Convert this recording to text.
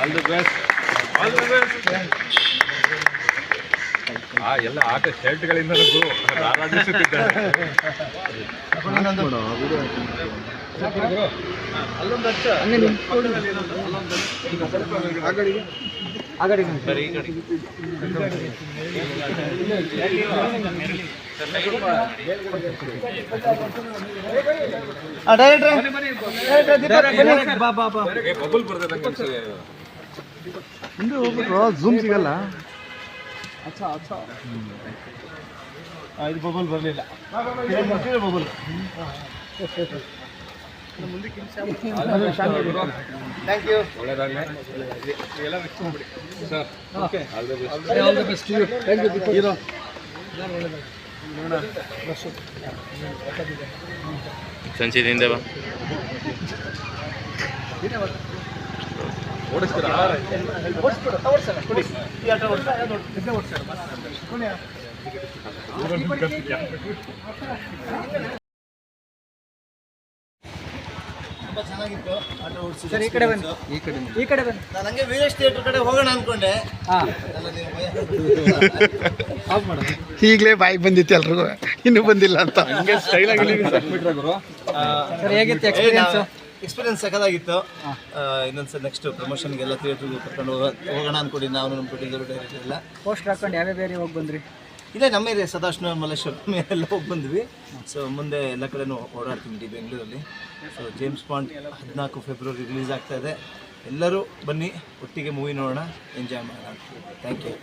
All the best all the best ಆ ಎಲ್ಲ ಆಟ ಶರ್ಟ್ಗಳಿಂದ ರಾರಾಜಿಸುತ್ತಿದ್ದಾರೆ ಬಬಲ್ ಬರ್ತದೆ ಮುಂದೆ ಹೋಗ್ಬಿಟ್ರು ಝೂಮ್ ಸಿಗಲ್ಲ. ಇದು ಬಬಲ್ ಬರಲಿಲ್ಲ. ಬಬಲ್ ಥ್ಯಾಂಕ್ ಯು ಒಳ್ಳೆದಾಗಲಿ. ಎಲ್ಲ ಮಿಕ್ಸ್ ಮಾಡ್ಬಿಡಿ. Sir okay all the best hero ಸಂಚಿದಿಂದ ಬಾ. ಓಡಿಸ್ತೀರಾ? ಓಡಿಸ್ಬಿಡು ಓಡಿಸಲ್ಲ ಕೊಡಿ ಈ ಆಟ ಓಡಿಸ ನೋಡಿ ಇದ್ದೇ ತುಂಬ ಚೆನ್ನಾಗಿತ್ತು ಆಟ ಓಡಿಸಿ ಸರ್ ಈ ಕಡೆ ಬನ್ನಿ. ಈ ಕಡೆ ಈ ಕಡೆ ಬನ್ನಿ. ನಾನು ಹಂಗೆ ವೀರೇಶ್ ಥಿಯೇಟರ್ ಕಡೆ ಹೋಗೋಣ ಅನ್ಕೊಂಡೆ. ಈಗಲೇ ಬಾಯಿಗೆ ಬಂದಿತ್ತು ಎಲ್ರಿಗೂ. ಇನ್ನೂ ಬಂದಿಲ್ಲ ಅಂತ. ಹಂಗೆ ಸ್ಟೈಲ್ ಆಗಿ ಬಿಟ್ರೆ ಗುರು? ಸರ್ ಹೇಗಿತ್ತು ಎಕ್ಸ್ಪೀರಿಯನ್ಸ್ ಎಕ್ಸ್ಪೀರಿಯನ್ಸ್ ಸಕದಾಗಿತ್ತು ಇನ್ನೊಂದ್ಸಲ ನೆಕ್ಸ್ಟ್ ಪ್ರಮೋಷನ್ಗೆಲ್ಲ ಥಿಯೇಟ್ರಿಗೆ ಕರ್ಕೊಂಡು ಹೋಗ ಹೋಗೋಣ ಅಂದ್ಕೊಡಿ ನಾವು ನಮ್ಮ ಕೊಟ್ಟಿದ್ದರು ಡೈರೆಕ್ಟರ್ ಎಲ್ಲ. ಪೋಸ್ಟ್ ಹಾಕೊಂಡು ಯಾವ್ಯಾವ ಬೇರೆ ಹೋಗಿ ಬಂದ್ರಿ? ಇದೇ ನಮ್ಮ ಏರಿಯಾ ಸದಾಶಿವ ಮಲ್ಲೇಶ್ವರಂ ಎಲ್ಲ ಹೋಗಿ ಬಂದ್ವಿ. ಸೊ ಮುಂದೆ ಎಲ್ಲ ಕಡೆನೂ ಓಡಾಡ್ತೀನಿ ಡಿ ಬೆಂಗಳೂರಲ್ಲಿ. ಸೊ ಜೇಮ್ಸ್ ಬಾಂಡ್ ಹದಿನಾಲ್ಕು ಫೆಬ್ರವರಿ ರಿಲೀಸ್ ಆಗ್ತಾ ಇದೆ. ಎಲ್ಲರೂ ಬನ್ನಿ ಒಟ್ಟಿಗೆ ಮೂವಿ ನೋಡೋಣ ಎಂಜಾಯ್ ಮಾಡೋಣ. Thank you